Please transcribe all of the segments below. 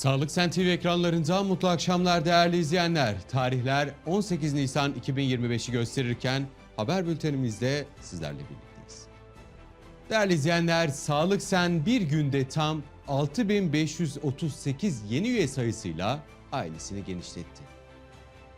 Sağlık Sen TV ekranlarında mutlu akşamlar değerli izleyenler. Tarihler 18 Nisan 2025'i gösterirken haber bültenimizde sizlerle birlikteyiz. Değerli izleyenler, Sağlık Sen bir günde tam 6538 yeni üye sayısıyla ailesini genişletti.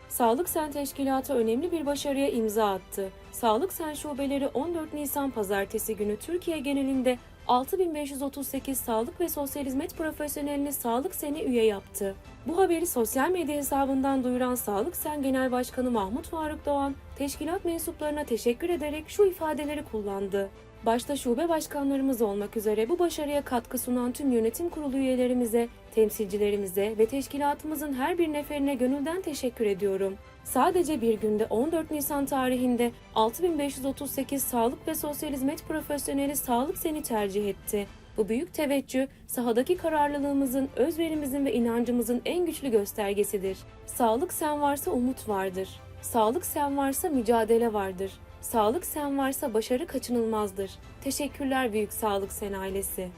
Sağlık Sen Teşkilatı önemli bir başarıya imza attı. Sağlık Sen şubeleri 14 Nisan pazartesi günü Türkiye genelinde 6538 sağlık ve sosyal hizmet profesyonelini Sağlık Sen'e üye yaptı. Bu haberi sosyal medya hesabından duyuran Sağlık Sen Genel Başkanı Mahmut Faruk Doğan, teşkilat mensuplarına teşekkür ederek şu ifadeleri kullandı. Başta şube başkanlarımız olmak üzere bu başarıya katkı sunan tüm yönetim kurulu üyelerimize, temsilcilerimize ve teşkilatımızın her bir neferine gönülden teşekkür ediyorum. Sadece bir günde 14 Nisan tarihinde 6538 sağlık ve sosyal hizmet profesyoneli sağlık seni tercih etti. Bu büyük teveccüh, sahadaki kararlılığımızın, özverimizin ve inancımızın en güçlü göstergesidir. Sağlık sen varsa umut vardır. Sağlık sen varsa mücadele vardır. Sağlık sen varsa başarı kaçınılmazdır. Teşekkürler Büyük Sağlık Sen ailesi.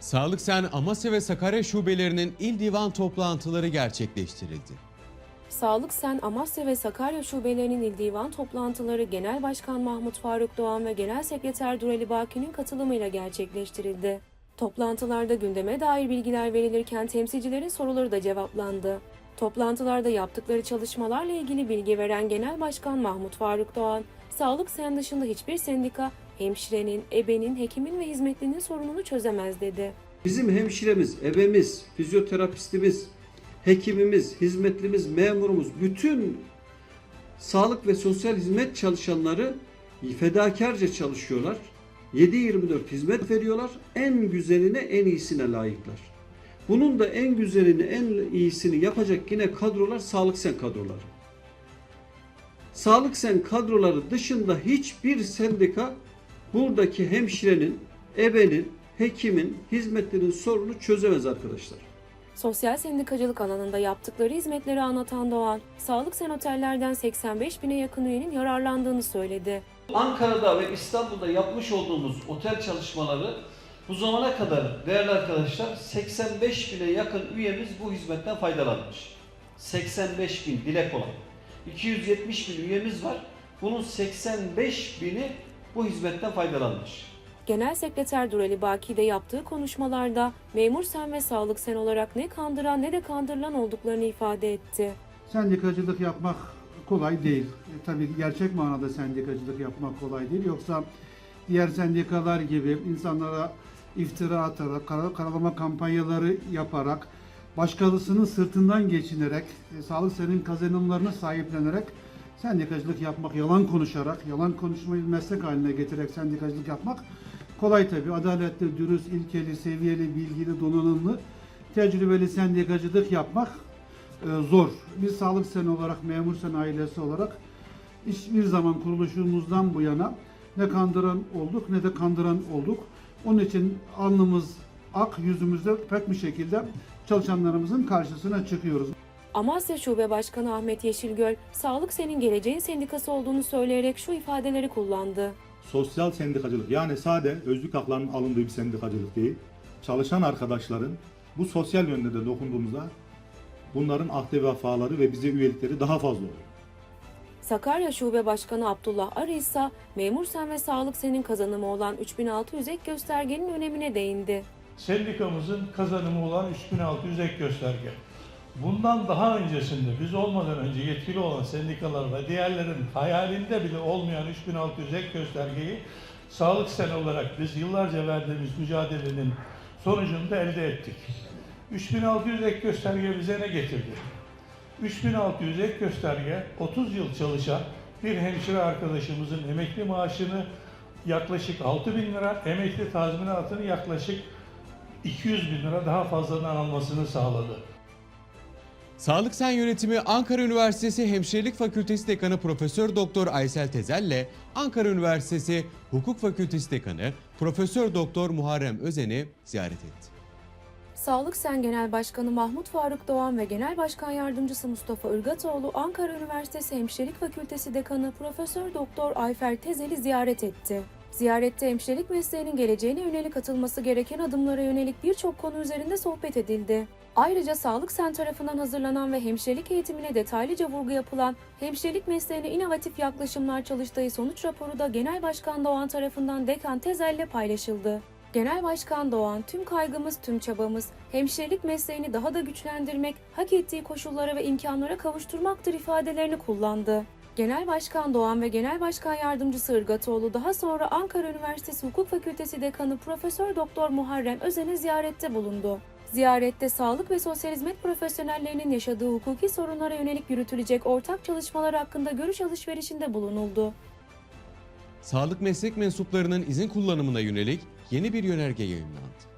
Sağlık Sen Amasya ve Sakarya şubelerinin il divan toplantıları gerçekleştirildi. Sağlık Sen Amasya ve Sakarya şubelerinin il divan toplantıları Genel Başkan Mahmut Faruk Doğan ve Genel Sekreter Durali Baki'nin katılımıyla gerçekleştirildi. Toplantılarda gündeme dair bilgiler verilirken temsilcilerin soruları da cevaplandı. Toplantılarda yaptıkları çalışmalarla ilgili bilgi veren Genel Başkan Mahmut Faruk Doğan, Sağlık Sen dışında hiçbir sendika hemşirenin, ebenin, hekimin ve hizmetlinin sorununu çözemez dedi. Bizim hemşiremiz, ebemiz, fizyoterapistimiz, hekimimiz, hizmetlimiz, memurumuz, bütün sağlık ve sosyal hizmet çalışanları fedakarca çalışıyorlar. 7-24 hizmet veriyorlar. En güzeline, en iyisine layıklar. Bunun da en güzelini, en iyisini yapacak yine kadrolar Sağlık Sen kadroları. Sağlık Sen kadroları dışında hiçbir sendika buradaki hemşirenin, ebenin, hekimin, hizmetlerin sorunu çözemez arkadaşlar. Sosyal sendikacılık alanında yaptıkları hizmetleri anlatan Doğan, Sağlık Sen otellerden 85 bine yakın üyenin yararlandığını söyledi. Ankara'da ve İstanbul'da yapmış olduğumuz otel çalışmaları bu zamana kadar değerli arkadaşlar 85 bine yakın üyemiz bu hizmetten faydalanmış. 85 bin dile kolay. 270 bin üyemiz var. Bunun 85 bini bu hizmetten faydalanmış. Genel Sekreter Durali Baki de yaptığı konuşmalarda memur sen ve sağlık sen olarak ne kandıran ne de kandırılan olduklarını ifade etti. Sendikacılık yapmak kolay değil. E, tabii gerçek manada sendikacılık yapmak kolay değil. Yoksa diğer sendikalar gibi insanlara iftira atarak, kara- karalama kampanyaları yaparak, başkasının sırtından geçinerek, e, sağlık senin kazanımlarını sahiplenerek sendikacılık yapmak, yalan konuşarak, yalan konuşmayı meslek haline getirerek sendikacılık yapmak kolay tabii. Adaletli, dürüst, ilkeli, seviyeli, bilgili, donanımlı, tecrübeli sendikacılık yapmak e, zor. Biz sağlık sen olarak, memur sen ailesi olarak hiçbir zaman kuruluşumuzdan bu yana ne kandıran olduk ne de kandıran olduk. Onun için alnımız ak, yüzümüzde pek bir şekilde çalışanlarımızın karşısına çıkıyoruz. Amasya Şube Başkanı Ahmet Yeşilgöl, Sağlık Sen'in geleceğin sendikası olduğunu söyleyerek şu ifadeleri kullandı. Sosyal sendikacılık yani sade özlük haklarının alındığı bir sendikacılık değil. Çalışan arkadaşların bu sosyal yönde de dokunduğumuzda bunların ahde vefaları ve bize üyelikleri daha fazla oluyor. Sakarya Şube Başkanı Abdullah Arı ise memur sen ve sağlık senin kazanımı olan 3600 ek göstergenin önemine değindi. sendikamızın kazanımı olan 3600 ek gösterge. Bundan daha öncesinde biz olmadan önce yetkili olan sendikalar ve diğerlerin hayalinde bile olmayan 3600 ek göstergeyi sağlık sen olarak biz yıllarca verdiğimiz mücadelenin sonucunda elde ettik. 3600 ek gösterge bize ne getirdi? 3600 ek gösterge 30 yıl çalışan bir hemşire arkadaşımızın emekli maaşını yaklaşık 6000 lira, emekli tazminatını yaklaşık 200 bin lira daha fazladan almasını sağladı. Sağlık Sen yönetimi Ankara Üniversitesi Hemşirelik Fakültesi Dekanı Profesör Doktor Aysel Tezel ile Ankara Üniversitesi Hukuk Fakültesi Dekanı Profesör Doktor Muharrem Özen'i ziyaret etti. Sağlık Sen Genel Başkanı Mahmut Faruk Doğan ve Genel Başkan Yardımcısı Mustafa Irgatoğlu Ankara Üniversitesi Hemşirelik Fakültesi Dekanı Profesör Doktor Ayfer Tezel'i ziyaret etti. Ziyarette hemşirelik mesleğinin geleceğine yönelik atılması gereken adımlara yönelik birçok konu üzerinde sohbet edildi. Ayrıca Sağlık Sen tarafından hazırlanan ve hemşirelik eğitimine detaylıca vurgu yapılan Hemşirelik Mesleğine inovatif Yaklaşımlar Çalıştayı sonuç raporu da Genel Başkan Doğan tarafından Dekan Tezel ile paylaşıldı. Genel Başkan Doğan, tüm kaygımız, tüm çabamız, hemşirelik mesleğini daha da güçlendirmek, hak ettiği koşullara ve imkanlara kavuşturmaktır ifadelerini kullandı. Genel Başkan Doğan ve Genel Başkan Yardımcısı Irgatoğlu daha sonra Ankara Üniversitesi Hukuk Fakültesi Dekanı Profesör Doktor Muharrem Özen'e ziyarette bulundu. Ziyarette sağlık ve sosyal hizmet profesyonellerinin yaşadığı hukuki sorunlara yönelik yürütülecek ortak çalışmalar hakkında görüş alışverişinde bulunuldu. Sağlık meslek mensuplarının izin kullanımına yönelik yeni bir yönerge yayınlandı.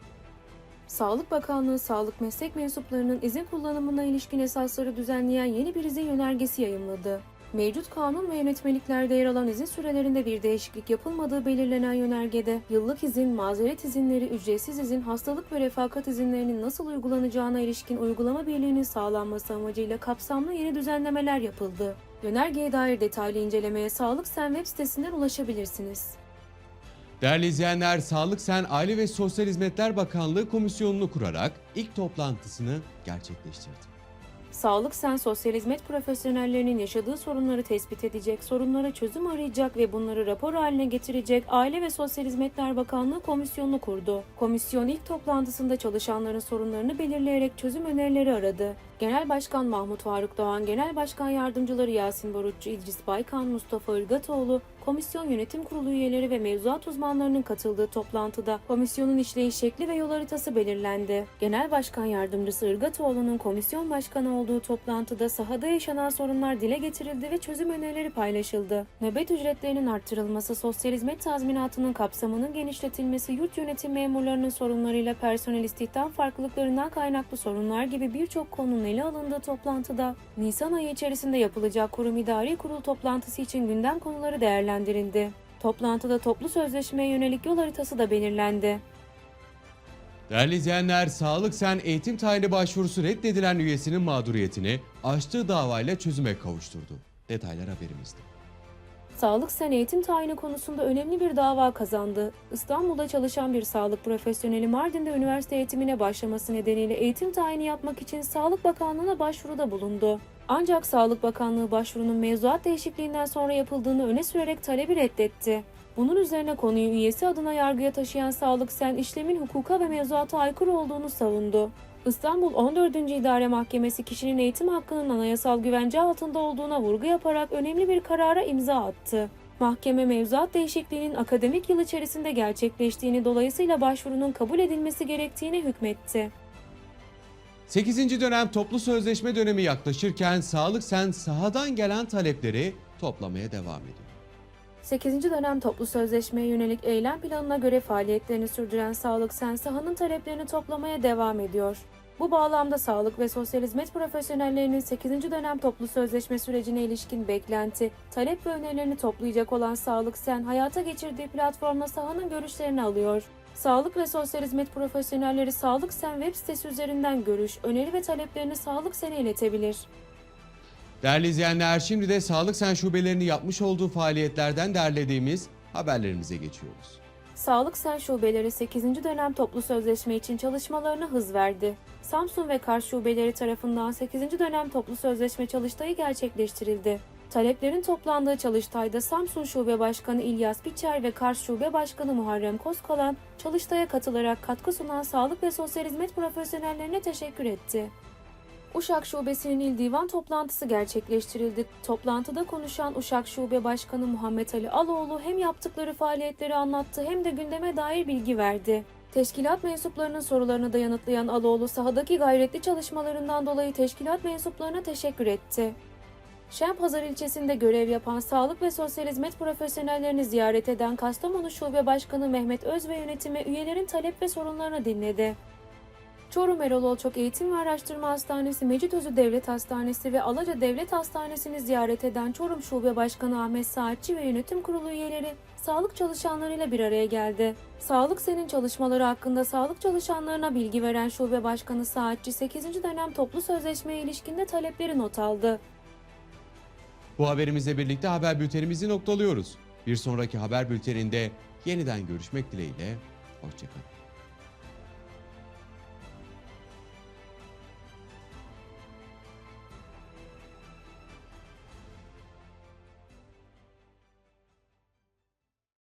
Sağlık Bakanlığı sağlık meslek mensuplarının izin kullanımına ilişkin esasları düzenleyen yeni bir izin yönergesi yayımladı. Mevcut kanun ve yönetmeliklerde yer alan izin sürelerinde bir değişiklik yapılmadığı belirlenen yönergede yıllık izin, mazeret izinleri, ücretsiz izin, hastalık ve refakat izinlerinin nasıl uygulanacağına ilişkin uygulama birliğinin sağlanması amacıyla kapsamlı yeni düzenlemeler yapıldı. Yönergeye dair detaylı incelemeye Sağlık Sen web sitesinden ulaşabilirsiniz. Değerli izleyenler, Sağlık Sen Aile ve Sosyal Hizmetler Bakanlığı komisyonunu kurarak ilk toplantısını gerçekleştirdi. Sağlık Sen sosyal hizmet profesyonellerinin yaşadığı sorunları tespit edecek, sorunlara çözüm arayacak ve bunları rapor haline getirecek Aile ve Sosyal Hizmetler Bakanlığı komisyonunu kurdu. Komisyon ilk toplantısında çalışanların sorunlarını belirleyerek çözüm önerileri aradı. Genel Başkan Mahmut Faruk Doğan, Genel Başkan Yardımcıları Yasin Barutçu, İdris Baykan, Mustafa Irgatoğlu, Komisyon Yönetim Kurulu üyeleri ve mevzuat uzmanlarının katıldığı toplantıda komisyonun işleyiş şekli ve yol haritası belirlendi. Genel Başkan Yardımcısı Irgatoğlu'nun komisyon başkanı olduğu toplantıda sahada yaşanan sorunlar dile getirildi ve çözüm önerileri paylaşıldı. Nöbet ücretlerinin arttırılması, sosyal hizmet tazminatının kapsamının genişletilmesi, yurt yönetim memurlarının sorunlarıyla personel istihdam farklılıklarından kaynaklı sorunlar gibi birçok konunun ele alındığı toplantıda Nisan ayı içerisinde yapılacak kurum idari kurul toplantısı için gündem konuları değerlendirildi. Toplantıda toplu sözleşmeye yönelik yol haritası da belirlendi. Değerli izleyenler, Sağlık Sen eğitim tayini başvurusu reddedilen üyesinin mağduriyetini açtığı davayla çözüme kavuşturdu. Detaylar haberimizde. Sağlık Sen eğitim tayini konusunda önemli bir dava kazandı. İstanbul'da çalışan bir sağlık profesyoneli Mardin'de üniversite eğitimine başlaması nedeniyle eğitim tayini yapmak için Sağlık Bakanlığı'na başvuruda bulundu. Ancak Sağlık Bakanlığı başvurunun mevzuat değişikliğinden sonra yapıldığını öne sürerek talebi reddetti. Bunun üzerine konuyu üyesi adına yargıya taşıyan Sağlık Sen işlemin hukuka ve mevzuata aykırı olduğunu savundu. İstanbul 14. İdare Mahkemesi kişinin eğitim hakkının anayasal güvence altında olduğuna vurgu yaparak önemli bir karara imza attı. Mahkeme mevzuat değişikliğinin akademik yıl içerisinde gerçekleştiğini dolayısıyla başvurunun kabul edilmesi gerektiğine hükmetti. 8. dönem toplu sözleşme dönemi yaklaşırken Sağlık Sen sahadan gelen talepleri toplamaya devam ediyor. 8. dönem toplu sözleşmeye yönelik eylem planına göre faaliyetlerini sürdüren Sağlık Sen sahanın taleplerini toplamaya devam ediyor. Bu bağlamda sağlık ve sosyal hizmet profesyonellerinin 8. dönem toplu sözleşme sürecine ilişkin beklenti, talep ve önerilerini toplayacak olan Sağlık Sen hayata geçirdiği platformla sahanın görüşlerini alıyor. Sağlık ve sosyal hizmet profesyonelleri Sağlık Sen web sitesi üzerinden görüş, öneri ve taleplerini Sağlık Sen'e iletebilir. Değerli izleyenler şimdi de Sağlık Sen şubelerini yapmış olduğu faaliyetlerden derlediğimiz haberlerimize geçiyoruz. Sağlık Sen şubeleri 8. dönem toplu sözleşme için çalışmalarına hız verdi. Samsun ve Kars şubeleri tarafından 8. dönem toplu sözleşme çalıştayı gerçekleştirildi. Taleplerin toplandığı çalıştayda Samsun Şube Başkanı İlyas Biçer ve Kars Şube Başkanı Muharrem Kozkalan çalıştaya katılarak katkı sunan sağlık ve sosyal hizmet profesyonellerine teşekkür etti. Uşak Şubesi'nin il divan toplantısı gerçekleştirildi. Toplantıda konuşan Uşak Şube Başkanı Muhammed Ali Aloğlu hem yaptıkları faaliyetleri anlattı hem de gündeme dair bilgi verdi. Teşkilat mensuplarının sorularını da yanıtlayan Aloğlu sahadaki gayretli çalışmalarından dolayı teşkilat mensuplarına teşekkür etti. Şenpazarı ilçesinde görev yapan sağlık ve sosyal hizmet profesyonellerini ziyaret eden Kastamonu Şube Başkanı Mehmet Öz ve yönetimi üyelerin talep ve sorunlarını dinledi. Çorum Erol Olçok Eğitim ve Araştırma Hastanesi, Mecitözu Devlet Hastanesi ve Alaca Devlet Hastanesi'ni ziyaret eden Çorum Şube Başkanı Ahmet Saatçi ve yönetim kurulu üyeleri sağlık çalışanlarıyla bir araya geldi. Sağlık Sen'in çalışmaları hakkında sağlık çalışanlarına bilgi veren Şube Başkanı Saatçi 8. dönem toplu sözleşmeye ilişkinde talepleri not aldı. Bu haberimizle birlikte haber bültenimizi noktalıyoruz. Bir sonraki haber bülteninde yeniden görüşmek dileğiyle. Hoşçakalın.